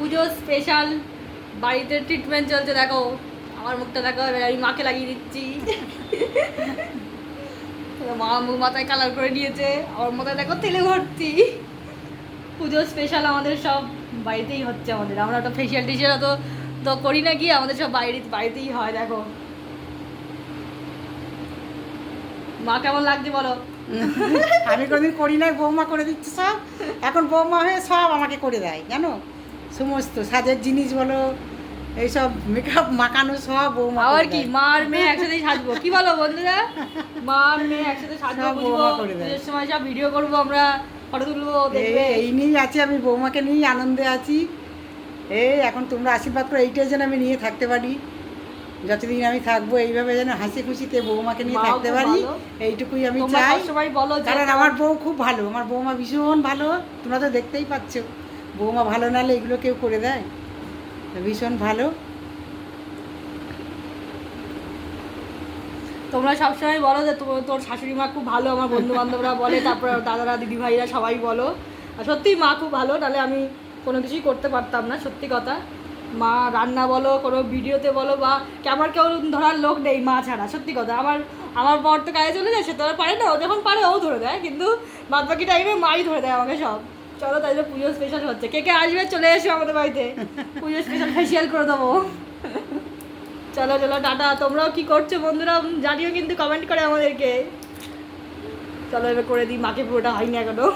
পুজো special বাড়িতে treatment চলছে, দেখো। আমার মুখটা দেখো, এবার আমি মাকে লাগিয়ে দিচ্ছি। মা মুখ মাথায় কালার করে নিয়েছে। আমার মাথায় দেখো তেলে ভর্তি। পুজো স্পেশাল আমাদের সব বাড়িতেই হচ্ছে আমাদের। আমরা তো ফেসিয়াল টেসিয়াল তো তো করি না গিয়ে আমাদের সব বাইরে, বাড়িতেই হয়, দেখো। মা কেমন লাগছে বলো? আমি কোনোদিন করি নাই, বৌমা করে দিচ্ছে সব। এখন বৌমা হয়ে সব আমাকে করে দেয়, জানো? সমস্ত সাজের জিনিস বলো এইসব মেকআপ মাখানো সব আবার করে কি? দেয়। মা আর মেয়ে একসাথে সাজবো। কি বলো বন্ধুরা? মা আর মেয়ে একসাথে সাজবো বুঝব। পুজোর সময় সব ভিডিও করব আমরা ফটো তুলবো দেখবে। এই নিয়েই আছি আমি বৌমাকে নিয়েই আনন্দে আছি। এই এখন তোমরা আশীর্বাদ করো এইটাই যেন আমি নিয়ে থাকতে পারি। যতদিন আমি থাকব এইভাবে যেন হাসি খুশিতে বৌমাকে নিয়ে থাকতে পারি। এইটুকুই আমি চাই। সবাই বলো কারণ আমার বউ খুব ভালো আমার বৌমা ভীষণ ভালো। তোমরা তো দেখতেই পাচ্ছ। বৌমা ভালো নাহলে এগুলো কেউ করে দেয়? ভীষণ ভালো। তোমরা সবসময় বলো যে তোর শাশুড়ি মা খুব ভালো, আমার বন্ধু বান্ধবরা বলে, তারপর দাদারা দিদি ভাইরা সবাই বলো। আর সত্যিই মা খুব ভালো তাহলে আমি কোনো কিছুই করতে পারতাম না, সত্যি কথা। মা রান্না বলো, কোনো ভিডিওতে বলো, বা আমার কেউ ধরার লোক নেই মা ছাড়া, সত্যি কথা। আমার আমার বর তো কাজে চলে যায়, সে তো পারে না, ও যখন পারে ও ধরে দেয়, কিন্তু বাদ বাকি টাইমে মাই ধরে দেয় আমাকে সব। চলো জন্য পুজো স্পেশাল হচ্ছে। কে কে আসবে চলে এসো আমাদের বাড়িতে। পুজো স্পেশাল ফেসিয়াল করে দেবো। চলো চলো, টাটা। তোমরাও কি করছ বন্ধুরা? জানিও কিন্তু কমেন্ট করে আমাদেরকে। চলো, এবার করে দিই। মাকে পুরোটা হয়নি এখনও।